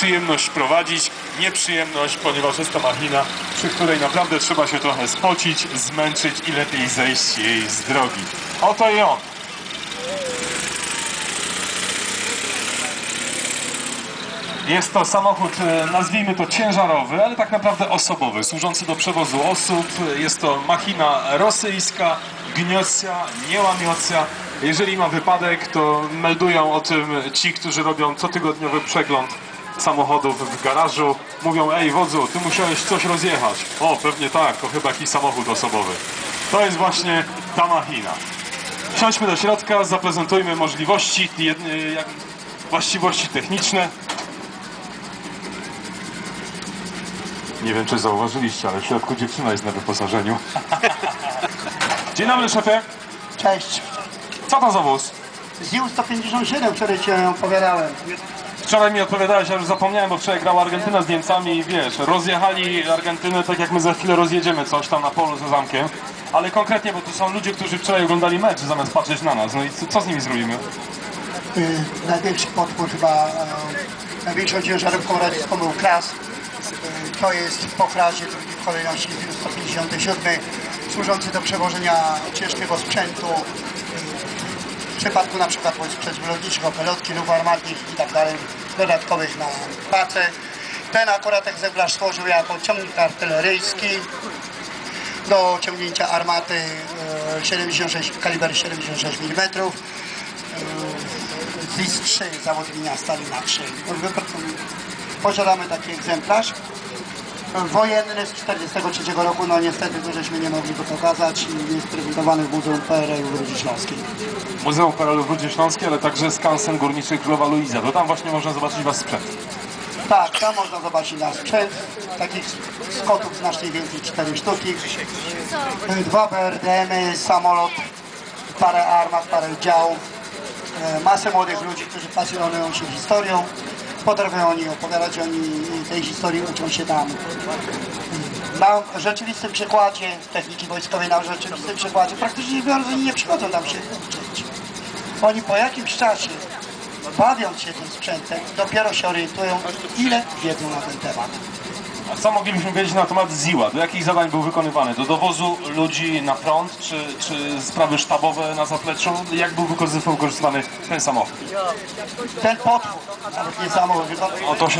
przyjemność prowadzić, nieprzyjemność, ponieważ jest to machina, przy której naprawdę trzeba się trochę spocić, zmęczyć i lepiej zejść jej z drogi. Oto i on. Jest to samochód, e, nazwijmy to ciężarowy, ale tak naprawdę osobowy, służący do przewozu osób. Jest to machina rosyjska, gniocja, nie łamiocja. Jeżeli ma wypadek, to meldują o tym ci, którzy robią cotygodniowy przegląd samochodów w garażu. Mówią, ej wodzu, ty musiałeś coś rozjechać. O, pewnie tak, to chyba jakiś samochód osobowy. To jest właśnie ta machina. Siądźmy do środka, zaprezentujmy możliwości, właściwości techniczne. Nie wiem, czy zauważyliście, ale w środku dziewczyna jest na wyposażeniu. Dzień dobry, szefie. Cześć. Co to za wóz? ZIU 157, który ci opowiadałem. Wczoraj mi odpowiadałeś, ja już zapomniałem, bo wczoraj grała Argentyna z Niemcami i wiesz, rozjechali Argentynę tak jak my za chwilę rozjedziemy coś tam na polu za zamkiem. Ale konkretnie, bo tu są ludzie, którzy wczoraj oglądali mecz zamiast patrzeć na nas. No i co, co z nimi zrobimy? Y, największy potwór chyba, e, największą ciężarówką radziecką był Kras. Y, to jest po Krasie drugi w kolejności ZIU 157, służący do przewożenia ciężkiego sprzętu. y, W przypadku na przykład wojsk przeciwlotniczych, opelotki lub armatnych i tak dalej, dodatkowych na pracę. Ten akurat egzemplarz służył jako ciągnik artyleryjski do ciągnięcia armaty e, 76, kaliber 76 mm. ZIS-3, zawód linia Stalina 3. Posiadamy taki egzemplarz. Wojenny z 43 roku, no niestety to żeśmy nie mogli go pokazać. Jest prezentowany w Muzeum PRL w Rudzie Śląskiej. Muzeum PRL w Rudzie Śląskiej, ale także skansen górniczy Królowa Luiza. To tam właśnie można zobaczyć wasz sprzęt. Tak, tam można zobaczyć nasz sprzęt. Takich skotów znacznie więcej, 4 sztuki. Dwa BRDM-y, samolot, parę armat, parę działów. E, Masę młodych ludzi, którzy pasjonują się historią. Potrafią oni opowiadać, oni tej historii uczą się tam. Na rzeczywistym przykładzie techniki wojskowej, na rzeczywistym przykładzie praktycznie biorąc, oni nie przychodzą tam się uczyć. Oni po jakimś czasie, bawiąc się tym sprzętem, dopiero się orientują, ile wiedzą na ten temat. A co moglibyśmy wiedzieć na temat ZIła? Do jakich zadań był wykonywany? Do dowozu ludzi na front, czy, czy sprawy sztabowe na zapleczu? Jak był wykorzystywany ten samochód? Ten potwór, nawet nie samochód, tylko O to się